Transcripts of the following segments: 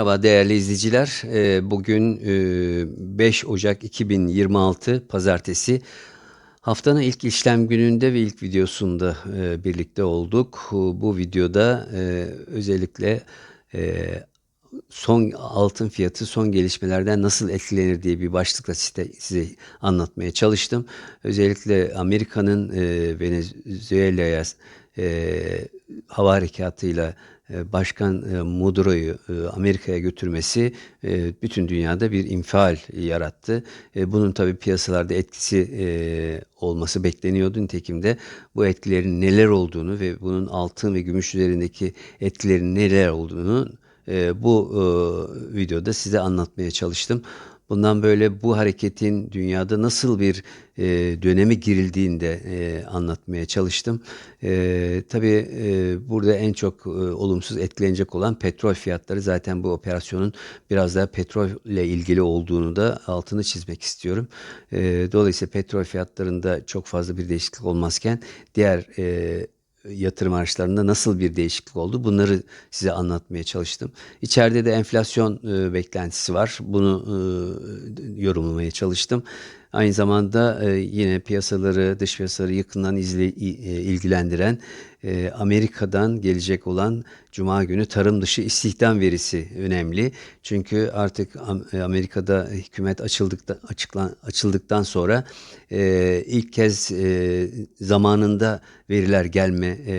Merhaba değerli izleyiciler. Ee, Bugün e, 5 Ocak 2026 Pazartesi. Haftanın ilk işlem gününde ve ilk videosunda e, birlikte olduk. Bu videoda e, özellikle e, son altın fiyatı son gelişmelerden nasıl etkilenir diye bir başlıkla size, anlatmaya çalıştım. Özellikle Amerika'nın e, Venezuela'ya e, hava harekatıyla e, Başkan e, Maduro'yu e, Amerika'ya götürmesi e, bütün dünyada bir infial yarattı. E, Bunun tabii piyasalarda etkisi e, olması bekleniyordu. Nitekim de bu etkilerin neler olduğunu ve bunun altın ve gümüş üzerindeki etkilerin neler olduğunu e, bu e, videoda size anlatmaya çalıştım. Bundan böyle bu hareketin dünyada nasıl bir e, döneme girildiğinde e, anlatmaya çalıştım. E, tabii e, burada en çok e, olumsuz etkilenecek olan petrol fiyatları. Zaten bu operasyonun biraz daha petrolle ilgili olduğunu da altını çizmek istiyorum. E, dolayısıyla petrol fiyatlarında çok fazla bir değişiklik olmazken diğer e, yatırım araçlarında nasıl bir değişiklik oldu bunları size anlatmaya çalıştım. İçeride de enflasyon e, beklentisi var. Bunu e, yorumlamaya çalıştım. Aynı zamanda e, yine piyasaları, dış piyasaları yakından izle, e, ilgilendiren e, Amerika'dan gelecek olan Cuma günü tarım dışı istihdam verisi önemli. Çünkü artık Am- Amerika'da hükümet açıldıktan, açıklan, açıldıktan sonra e, ilk kez e, zamanında veriler gelme e,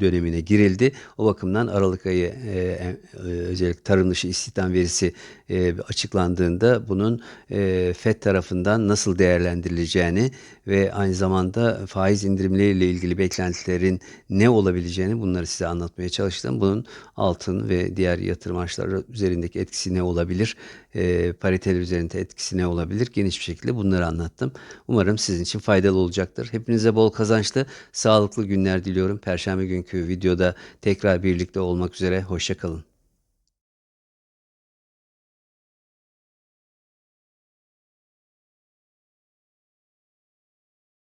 dönemine girildi. O bakımdan Aralık ayı e, özellikle tarım dışı istihdam verisi e, açıklandığında bunun e, FED tarafından değerlendirileceğini ve aynı zamanda faiz indirimleriyle ilgili beklentilerin ne olabileceğini bunları size anlatmaya çalıştım. Bunun altın ve diğer yatırım araçları üzerindeki etkisi ne olabilir? E, pariteler üzerinde etkisi ne olabilir? Geniş bir şekilde bunları anlattım. Umarım sizin için faydalı olacaktır. Hepinize bol kazançlı, sağlıklı günler diliyorum. Perşembe günkü videoda tekrar birlikte olmak üzere. Hoşçakalın.